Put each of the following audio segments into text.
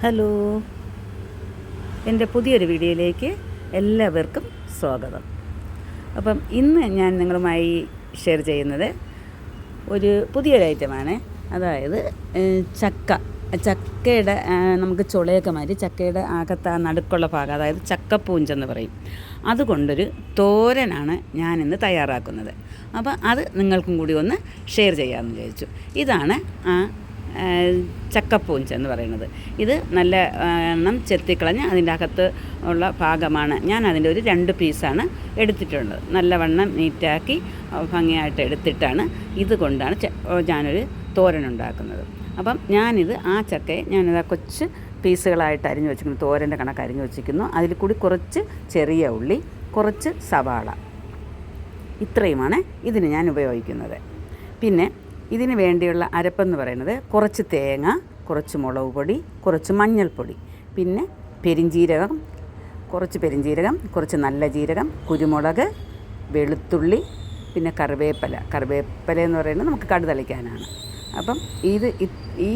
Hello. എന്റെ പുതിയൊരു വീഡിയോയിലേക്ക് എല്ലാവർക്കും സ്വാഗതം. അപ്പം ഇന്ന് ഞാൻ നിങ്ങളുമായി ഷെയർ ചെയ്യുന്നത് ഒരു പുതിയൊരു ഐറ്റമാണ്. അതായത് ചക്ക. ചക്കയുടെ നമുക്ക് ചുളയൊക്കെ മാറ്റി ചക്കയുടെ അകത്ത് ആ നടുക്കുള്ള ഭാഗം അതായത് ചക്കപ്പൂഞ്ചെന്ന് പറയും. അതുകൊണ്ടൊരു തോരനാണ് ഞാനിന്ന് തയ്യാറാക്കുന്നത്. അപ്പോൾ അത് നിങ്ങൾക്കും കൂടി ഒന്ന് ഷെയർ ചെയ്യാമെന്ന് വിചാരിച്ചു. ഇതാണ് ആ ചക്കപ്പൂഞ്ച് എന്ന് പറയുന്നത്. ഇത് നല്ല എണ്ണം ചെത്തിക്കളഞ്ഞ് അതിന്റെ അകത്ത് ഉള്ള ഭാഗമാണ്. ഞാൻ അതിന്റെ ഒരു രണ്ട് പീസാണ് എടുത്തിട്ടുള്ളത്. നല്ലവണ്ണം നീറ്റാക്കി ഭംഗിയായിട്ട് എടുത്തിട്ടാണ് ഇതുകൊണ്ടാണ് ഞാനൊരു തോരൻ ഉണ്ടാക്കുന്നത്. അപ്പം ഞാനിത് ആ ചക്കയെ ഞാനിത് കൊച്ച് പീസുകളായിട്ട് അരിഞ്ഞു വെച്ചിരിക്കുന്നു. തോരന്റെ കണക്ക് അരിഞ്ഞു വെച്ചിരിക്കുന്നു. അതിൽ കൂടി കുറച്ച് ചെറിയ ഉള്ളി കുറച്ച് സവാള. ഇത്രയുമാണ് ഇതിന് ഞാൻ ഉപയോഗിക്കുന്നത്. പിന്നെ ഇതിന് വേണ്ടിയുള്ള അരപ്പെന്ന് പറയുന്നത് കുറച്ച് തേങ്ങ കുറച്ച് മുളക് പൊടി കുറച്ച് മഞ്ഞൾപ്പൊടി പിന്നെ പെരിഞ്ജീരകം കുറച്ച് പെരിഞ്ജീരകം കുറച്ച് നല്ല ജീരകം കുരുമുളക് വെളുത്തുള്ളി പിന്നെ കറിവേപ്പില. കറിവേപ്പില എന്ന് പറയുന്നത് നമുക്ക് കടുതളിക്കാനാണ് അപ്പം ഇത് ഈ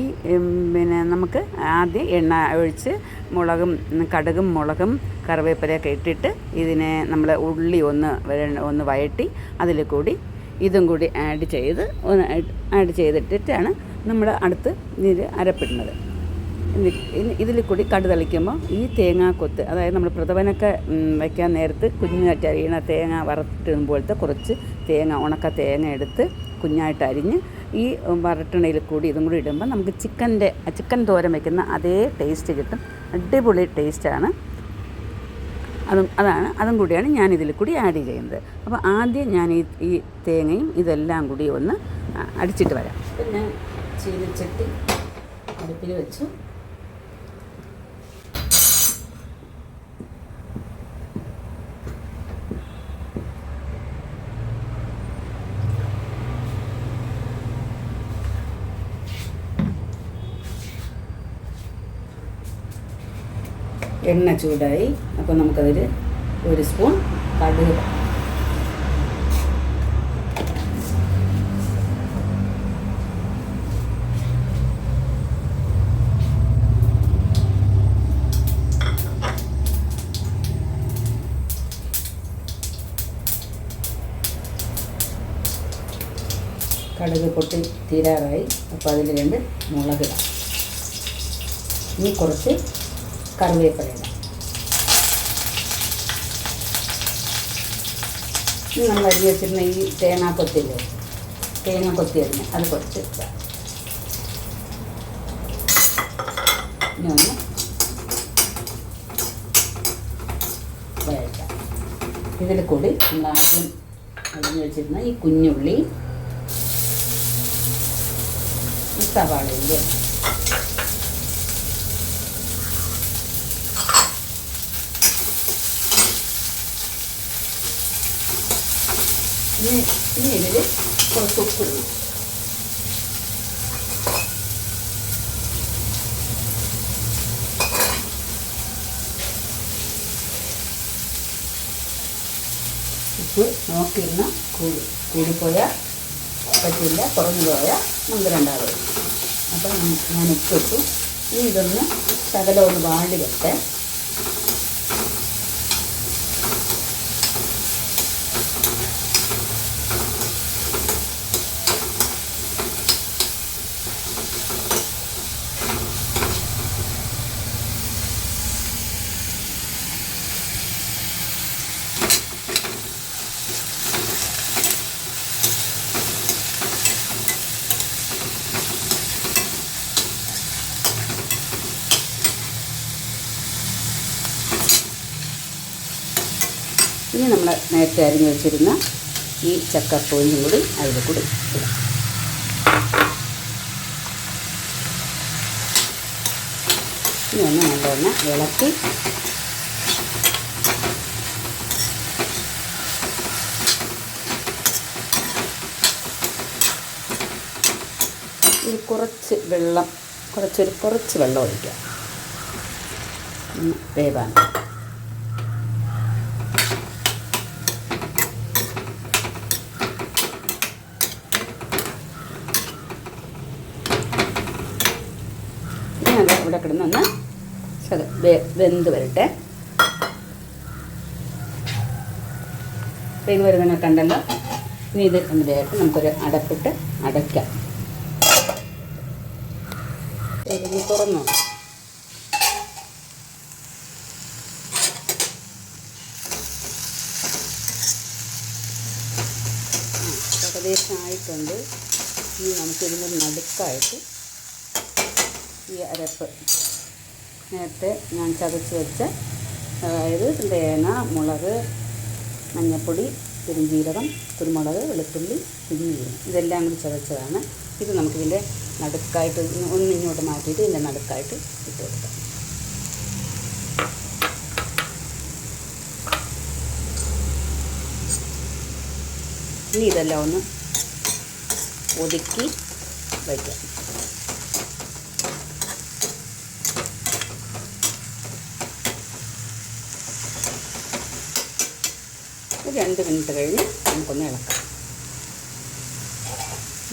പിന്നെ നമുക്ക് ആദ്യം എണ്ണ ഒഴിച്ച് മുളകും കടുകും മുളകും കറിവേപ്പിലയൊക്കെ ഇട്ടിട്ട് ഇതിനെ നമ്മൾ ഉള്ളി ഒന്ന് ഒന്ന് വഴറ്റി അതിൽ കൂടി ഇതും കൂടി ആഡ് ചെയ്ത് ഒന്ന് ആഡ് ചെയ്തിട്ടിട്ടാണ് നമ്മൾ അടുത്ത് ഇതിൽ അരപ്പിടുന്നത്. ഇതിൽ കൂടി കടു തളിക്കുമ്പോൾ ഈ തേങ്ങാക്കൊത്ത് അതായത് നമ്മൾ പ്രഥമനൊക്കെ വയ്ക്കാൻ നേരത്ത് കുഞ്ഞായിട്ട് അരിയണ തേങ്ങ വറുത്തിടും പോലത്തെ കുറച്ച് തേങ്ങ ഉണക്ക തേങ്ങ എടുത്ത് കുഞ്ഞായിട്ട് അരിഞ്ഞ് ഈ വരട്ടണയിൽ കൂടി ഇതും കൂടി ഇടുമ്പോൾ നമുക്ക് ചിക്കന്റെ ചിക്കൻ തോരൻ വയ്ക്കുന്ന അതേ ടേസ്റ്റ് കിട്ടും. അടിപൊളി ടേസ്റ്റാണ് അതും അതാണ് അതും കൂടിയാണ് ഞാൻ ഇതിൽ കൂടി ആഡ് ചെയ്യുന്നത്. അപ്പോൾ ആദ്യം ഞാൻ ഈ ഈ തേങ്ങയും ഇതെല്ലാം കൂടി ഒന്ന് അടിച്ചിട്ട് വരാം. പിന്നെ ചീനച്ചട്ടി അടുപ്പിൽ വെച്ചു. എണ്ണ ചൂടായി. അപ്പോൾ നമുക്കതിൽ ഒരു സ്പൂൺ കടുക് കടുക് പൊട്ടി തീരാറായി. അപ്പോൾ അതിൽ രണ്ട് മുളകിടാം ഇനി കുറച്ച് കറിവേപ്പില നമ്മൾ അരി വെച്ചിരുന്ന ഈ തേങ്ങ തേങ്ങാക്കൊത്തില്ലേ? തേങ്ങാക്കൊത്തി അരിഞ്ഞ് അത് കുറച്ച് ഇനി ഒന്ന് വഴറ്റാം. ഇതിൽ കൂടി നമ്മൾ ആദ്യം അരിഞ്ഞ് വെച്ചിരുന്ന ഈ കുഞ്ഞുള്ളി ഈ സവാളയില്ലേ ഇനി ഇനി ഇതിൽ കുറച്ച് ഉപ്പ് ഇടണം. ഉപ്പ് നോക്കിയിരുന്ന കൂടി കൂടിപ്പോയാൽ പറ്റില്ല കുറഞ്ഞു പോയാൽ നമുക്ക് രണ്ടാമത് അപ്പം ഞാൻ ഉപ്പ് ഇട്ടു ഇനി ഇതൊന്ന് ശകലം ഒന്ന് വാണ്ടി വെട്ടെ ഇനി നമ്മൾ നേരത്തെ അരിഞ്ഞു വെച്ചിരുന്ന ഈ ചക്കപ്പൂഞ്ഞും കൂടി അതിൽ കൂടി ഇടാം. ഇനി ഒന്ന് നല്ലവണ്ണം ഇളക്കി ഇതിൽ കുറച്ച് വെള്ളം കുറച്ചൊരു കുറച്ച് വെള്ളം ഒഴിക്കാം വേവാൻ ഇനി അത് ഇവിടെ കിടന്നൊന്ന് ഒന്ന് വെന്ത് വരട്ടെ. ഇത് വരുന്ന കണ്ടല്ലോ? ഇനി ഇത് ഒന്നിലായിട്ട് നമുക്കൊരു അടപ്പിട്ട് അടയ്ക്കാം. തുറന്നു? ഏകദേശം ആയിട്ടുണ്ട്. ഇനി നമുക്കിതിന്റെ നടുക്കായിട്ട് ഈ അരപ്പ്. നേരത്തെ ഞാൻ ചതച്ച് വെച്ച അതായത് തേങ്ങ മുളക് മഞ്ഞൾപ്പൊടി പെരുംജീരകം കുരുമുളക് വെളുത്തുള്ളി ഇഞ്ചി ഇതെല്ലാം കൂടി ചതച്ചതാണ്. ഇത് നമുക്കിതിന്റെ നടുക്കായിട്ട് ഒന്ന് ഇങ്ങോട്ട് മാറ്റിയിട്ട് ഇതിന്റെ നടുക്കായിട്ട് ഇട്ട് കൊടുക്കാം. ഇനി ഇതെല്ലാം ഒന്ന് ഒതുക്കി വയ്ക്കാം. ഒരു രണ്ട് മിനിറ്റ് കഴിഞ്ഞ് നമുക്കൊന്ന് ഇളക്കാം.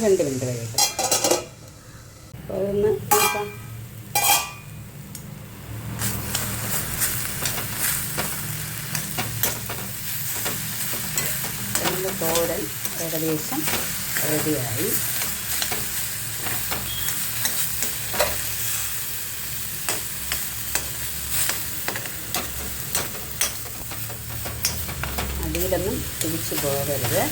രണ്ട് മിനിറ്റ് കഴിയട്ടെ അപ്പോൾ അതൊന്ന് നോക്കാം തോരൻ ഏകദേശം റെഡിയായി അടിയിലൊന്നും തിരിച്ചു പോകരുത്.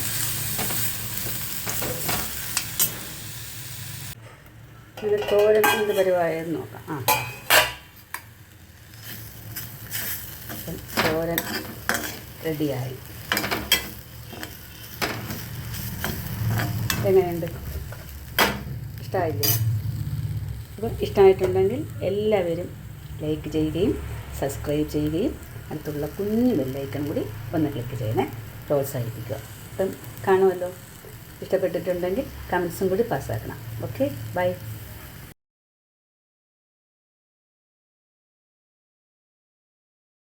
ഇത് തോരൻ എന്ത് പരിപാടിയെന്ന് നോക്കാം. ആ. തോരൻ റെഡിയായി. എങ്ങനെയുണ്ട്? ഇഷ്ടമായില്ലേ അപ്പം ഇഷ്ടമായിട്ടുണ്ടെങ്കിൽ എല്ലാവരും ലൈക്ക് ചെയ്യുകയും സബ്സ്ക്രൈബ് ചെയ്യുകയും അടുത്തുള്ള കുഞ്ഞു ബെല്ലൈക്കൺ കൂടി ഒന്ന് ക്ലിക്ക് ചെയ്യണേ. പ്രോത്സാഹിപ്പിക്കുക അപ്പം കാണുമല്ലോ? ഇഷ്ടപ്പെട്ടിട്ടുണ്ടെങ്കിൽ കമൻസും കൂടി പാസ്സാക്കണം ഓക്കെ ബൈ